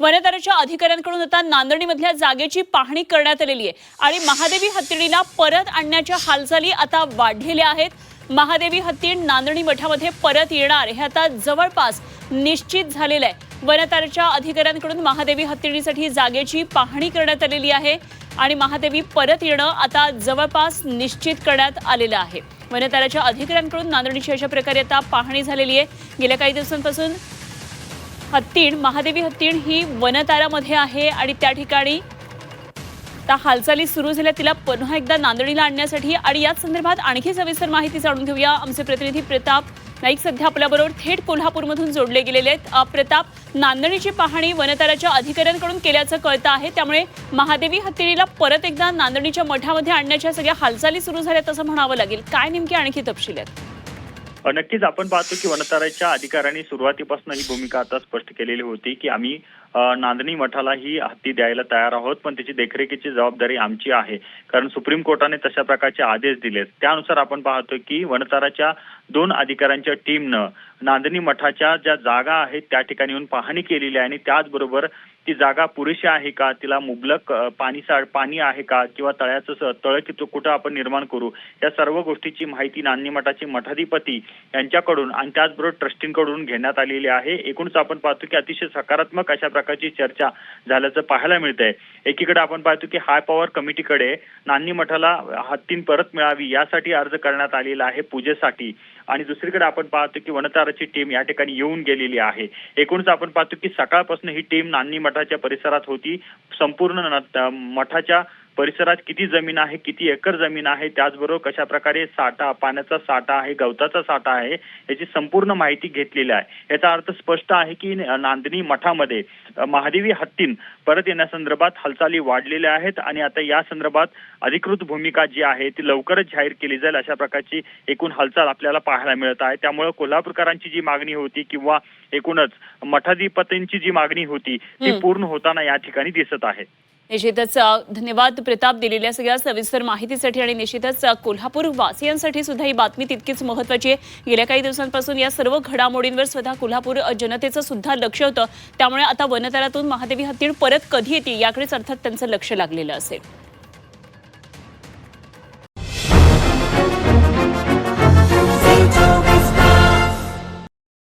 वनताराच्या अधिकाऱ्यांकडून आता नांदणीमधल्या जागेची पाहणी करण्यात आलेली आहे. आणि महादेवी हत्तीणीला परत आणण्याच्या हालचाली आता वाढलेल्या आहेत. महादेवी हत्तीण नांदणी मठामध्ये परत येणार हे आता जवळपास निश्चित झालेलं आहे. वनताराच्या अधिकाऱ्यांकडून महादेवी हत्तीणीसाठी जागेची पाहणी करण्यात आलेली आहे. आणि महादेवी परत येणं आता जवळपास निश्चित करण्यात आलेलं आहे. वनताराच्या अधिकाऱ्यांकडून नांदणीची अशा प्रकारे आता पाहणी झालेली आहे. गेल्या काही दिवसांपासून हत्तीण महादेवी हत्तीण ही वनतारामध्ये आहे आणि त्या ठिकाणी आता हालचाली सुरू झाल्या. तिला पुन्हा एकदा नांदणीला आणण्यासाठी आणि याच संदर्भात आणखी सविस्तर माहिती जाणून घेऊया. आमचे प्रतिनिधी प्रताप नाईक सध्या आपल्याबरोबर थेट कोल्हापूरमधून जोडले गेलेले आहेत. प्रताप नांदणीची पाहणी वनताराच्या अधिकाऱ्यांकडून केल्याचं कळतं आहे. त्यामुळे महादेवी हत्तीणीला परत एकदा नांदणीच्या मठामध्ये आणण्याच्या सगळ्या हालचाली सुरू झाल्यात असं म्हणावं लागेल. काय नेमकी आणखी तपशील आहेत? नक्कीच आपण पाहतो की वनताराच्या अधिकाऱ्यांनी सुरुवातीपासून ही भूमिका आता स्पष्ट केलेली होती की आम्ही नांदणी मठाला ही हत्ती द्यायला तयार आहोत पण त्याची देखरेखीची जबाबदारी आमची आहे. कारण सुप्रीम कोर्टाने तशा प्रकारचे आदेश दिलेत. त्यानुसार आपण पाहतो की वनताराच्या दोन अधिकाऱ्यांच्या टीमनं नांदणी मठाच्या ज्या जागा आहेत त्या ठिकाणी येऊन पाहणी केलेली आहे आणि त्याचबरोबर ती जागा पुरेशी आहे का? तिला मुबलक पाणी सा पाणी आहे का? किंवा तळ्याचं तळ किती कुठं आपण निर्माण करू? या सर्व गोष्टीची माहिती नान्नी मठाचे मठाधिपती यांच्याकडून आणि त्याचबरोबर ट्रस्टींकडून घेण्यात आलेली आहे. एकूणच आपण पाहतो की अतिशय सकारात्मक अशा प्रकारची चर्चा झाल्याचं पाहायला मिळतंय. एकीकडे आपण पाहतो की हाय पॉवर कमिटीकडे नांदी मठाला हत्तीन परत मिळावी यासाठी अर्ज करण्यात आलेला आहे पूजेसाठी. आणि दुसरीकडे आपण पाहतो की वनताराची टीम या ठिकाणी येऊन गेलेली आहे. एकूणच आपण पाहतो की सकाळपासून ही टीम नांदी मठाच्या परिसरात होती. संपूर्ण मठाच्या परिसरात किती जमीन आहे किती एकर जमीन आहे त्याचबरोबर कशा प्रकारे साठा पाण्याचा साठा आहे गवताचा साठा आहे याची संपूर्ण माहिती घेतलेली आहे. याचा अर्थ स्पष्ट आहे की नांदणी मठामध्ये महादेवी हत्तीन परत येण्यासंदर्भात हालचाली वाढलेल्या आहेत आणि आता या संदर्भात अधिकृत भूमिका जी आहे ती लवकरच जाहीर केली जाईल अशा प्रकारची एकूण हालचाल आपल्याला पाहायला मिळत आहे. त्यामुळे कोल्हापूरकरांची जी मागणी होती किंवा एकूणच मठाधिपतींची जी मागणी होती ती. पूर्ण होताना या ठिकाणी दिसत आहे. निश्चितच धन्यवाद प्रताप दिलेल्या सगळ्या सविस्तर माहितीसाठी आणि निश्चितच कोल्हापूर वासियांसाठी सुद्धा ही बातमी तितकीच महत्वाची आहे. गेल्या काही दिवसांपासून या सर्व घडामोडींवर स्वतः कोल्हापूर जनतेचं सुद्धा लक्ष होतं. त्यामुळे आता वनतरातून महादेवी हत्तीण परत कधी येते याकडेच अर्थात त्यांचं लक्ष लागलेलं असेल.